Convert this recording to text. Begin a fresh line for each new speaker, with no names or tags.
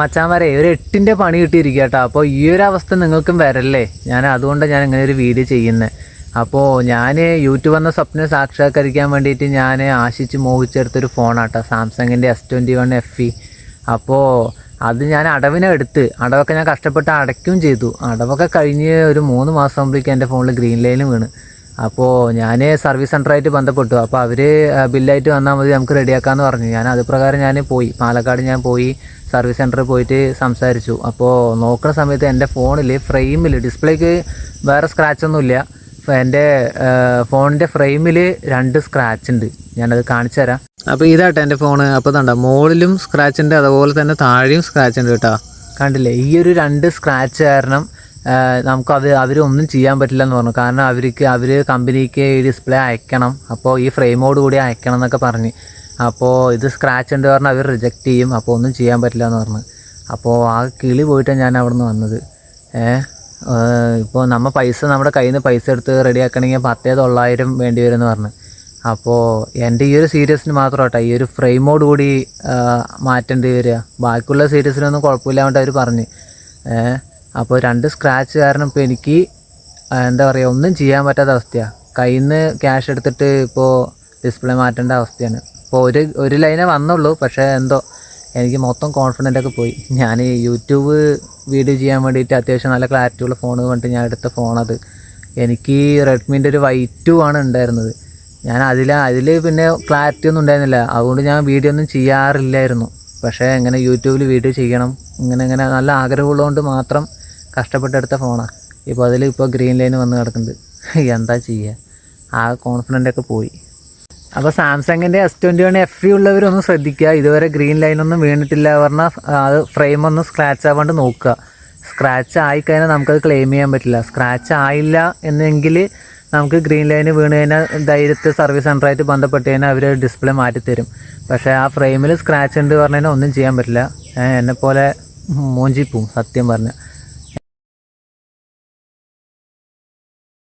മച്ചാൻ വരെ ഒരു എട്ടിന്റെ പണി കിട്ടിയിരിക്കുക കേട്ടോ അപ്പോൾ ഈ ഒരു അവസ്ഥ നിങ്ങൾക്കും വരല്ലേ? ഞാൻ അതുകൊണ്ട് ഞാൻ ഇങ്ങനെ ഒരു വീഡിയോ ചെയ്യുന്നത് അപ്പോൾ ഞാൻ യൂട്യൂബ് എന്ന സ്വപ്നം സാക്ഷാത്കരിക്കാൻ വേണ്ടിയിട്ട് ഞാൻ ആശിച്ച് മോഹിച്ചെടുത്തൊരു ഫോണാട്ടോ സാംസങ്ങിന്റെ S twenty one F E അപ്പോൾ അത് ഞാൻ അടവിനെ എടുത്ത് അടവൊക്കെ ഞാൻ കഷ്ടപ്പെട്ട് അടയ്ക്കുകയും ചെയ്തു. അടവൊക്കെ കഴിഞ്ഞ് ഒരു മൂന്ന് മാസം ആകുമ്പോഴേക്കും എന്റെ ഫോണിൽ ഗ്രീൻ ലൈനും വീണ്. അപ്പോൾ ഞാൻ സർവീസ് സെന്ററായിട്ട് ബന്ധപ്പെട്ടു. അപ്പോൾ അവർ ബില്ലായിട്ട് വന്നാൽ മതി നമുക്ക് റെഡിയാക്കാമെന്ന് പറഞ്ഞു. ഞാൻ അത് പ്രകാരം ഞാൻ പോയി. പാലക്കാട് ഞാൻ പോയി. സർവീസ് സെന്ററിൽ പോയിട്ട് സംസാരിച്ചു. അപ്പോൾ നോക്കുന്ന സമയത്ത് എന്റെ ഫോണിൽ ഫ്രെയിമിൽ ഡിസ്പ്ലേക്ക് വേറെ സ്ക്രാച്ച് ഒന്നുമില്ല. എന്റെ ഫോണിന്റെ ഫ്രെയിമിൽ രണ്ട് സ്ക്രാച്ച് ഉണ്ട്. ഞാനത് കാണിച്ചു തരാം. അപ്പോൾ ഇതാട്ടോ എന്റെ ഫോണ്. അപ്പോൾ ഇതുണ്ടോ മുകളിലും സ്ക്രാച്ച് ഉണ്ട് അതുപോലെ തന്നെ താഴെയും സ്ക്രാച്ച് ഉണ്ട് കേട്ടോ. കണ്ടില്ലേ ഈ ഒരു രണ്ട് സ്ക്രാച്ച് കാരണം നമുക്ക് അത് അവരൊന്നും ചെയ്യാൻ പറ്റില്ല എന്ന് പറഞ്ഞു. കാരണം അവർക്ക് അവർ കമ്പനിക്ക് ഈ ഡിസ്പ്ലേ അയക്കണം. അപ്പോൾ ഈ ഫ്രെയിമോട് കൂടി അയക്കണം എന്നൊക്കെ പറഞ്ഞ്. അപ്പോൾ ഇത് സ്ക്രാച്ച് ഉണ്ട് പറഞ്ഞാൽ അവർ റിജക്റ്റ് ചെയ്യും. അപ്പോൾ ഒന്നും ചെയ്യാൻ പറ്റില്ല എന്ന് പറഞ്ഞു. അപ്പോൾ ആ കിളി പോയിട്ടാണ് ഞാൻ അവിടെ നിന്ന് വന്നത് ഏഹ് ഇപ്പോൾ നമ്മൾ പൈസ നമ്മുടെ കയ്യിൽ നിന്ന് പൈസ എടുത്ത് റെഡിയാക്കണമെങ്കിൽ പത്തേ തൊള്ളായിരം വേണ്ടി വരും എന്ന് പറഞ്ഞു. അപ്പോൾ എന്റെ ഈ ഒരു സീരീസിന് മാത്രം കേട്ടോ ഈ ഒരു ഫ്രെയിമോട് കൂടി മാറ്റേണ്ടി വരിക ബാക്കിയുള്ള സീരീസിനൊന്നും കുഴപ്പമില്ലാണ്ട് അവർ പറഞ്ഞ്. അപ്പോൾ രണ്ട് സ്ക്രാച്ച് കാരണം ഇപ്പോൾ എനിക്ക് എന്താ പറയുക ഒന്നും ചെയ്യാൻ പറ്റാത്ത അവസ്ഥയാണ് കയ്യിൽ നിന്ന് ക്യാഷ് എടുത്തിട്ട് ഇപ്പോൾ ഡിസ്പ്ലേ മാറ്റേണ്ട അവസ്ഥയാണ്. ഇപ്പോൾ ഒരു ഒരു ലൈനേ വന്നുള്ളൂ. പക്ഷേ എന്തോ എനിക്ക് മൊത്തം കോൺഫിഡന്റ് ഒക്കെ പോയി. ഞാൻ യൂട്യൂബ് വീഡിയോ ചെയ്യാൻ വേണ്ടിയിട്ട് അത്യാവശ്യം നല്ല ക്ലാരിറ്റി ഉള്ള ഫോൺ കണ്ടിട്ട് ഞാൻ എടുത്ത ഫോണത് എനിക്ക് റെഡ്മീന്റെ ഒരു വൈ ടു ആണ് ഉണ്ടായിരുന്നത്. ഞാൻ അതിൽ അതിൽ പിന്നെ ക്ലാരിറ്റി ഒന്നും ഉണ്ടായിരുന്നില്ല. അതുകൊണ്ട് ഞാൻ വീഡിയോ ഒന്നും ചെയ്യാറില്ലായിരുന്നു. പക്ഷേ എങ്ങനെ യൂട്യൂബിൽ വീഡിയോ ചെയ്യണം ഇങ്ങനെ ഇങ്ങനെ നല്ല ആഗ്രഹമുള്ളതുകൊണ്ട് മാത്രം കഷ്ടപ്പെട്ടെടുത്ത ഫോണാണ് ഇപ്പോൾ അതിൽ ഇപ്പോൾ ഗ്രീൻ ലൈൻ വന്ന് കിടക്കുന്നുണ്ട്. എന്താ ചെയ്യുക ആ കോൺഫിഡന്റ് ഒക്കെ പോയി. അപ്പോൾ സാംസങ്ങിന്റെ എസ് ട്വന്റി വൺ എഫ് ഉള്ളവരൊന്നും ശ്രദ്ധിക്കുക. ഇതുവരെ ഗ്രീൻ ലൈനൊന്നും വീണിട്ടില്ല പറഞ്ഞാൽ അത് ഫ്രെയിം ഒന്ന് സ്ക്രാച്ച് ആവാണ്ട് നോക്കുക. സ്ക്രാച്ച് ആയിക്കഴിഞ്ഞാൽ നമുക്കത് ക്ലെയിം ചെയ്യാൻ പറ്റില്ല. സ്ക്രാച്ച് ആയില്ല എന്നെങ്കിൽ നമുക്ക് ഗ്രീൻ ലൈന് വീണ് കഴിഞ്ഞാൽ ധൈര്യത്തിൽ സർവീസ് സെന്ററായിട്ട് ബന്ധപ്പെട്ട് കഴിഞ്ഞാൽ അവർ ഡിസ്പ്ലേ മാറ്റിത്തരും. പക്ഷേ ആ ഫ്രെയിമിൽ സ്ക്രാച്ച് ഉണ്ട് പറഞ്ഞു കഴിഞ്ഞാൽ ഒന്നും ചെയ്യാൻ പറ്റില്ല. എന്നെപ്പോലെ മൂഞ്ചിപ്പോവും സത്യം പറഞ്ഞാൽ.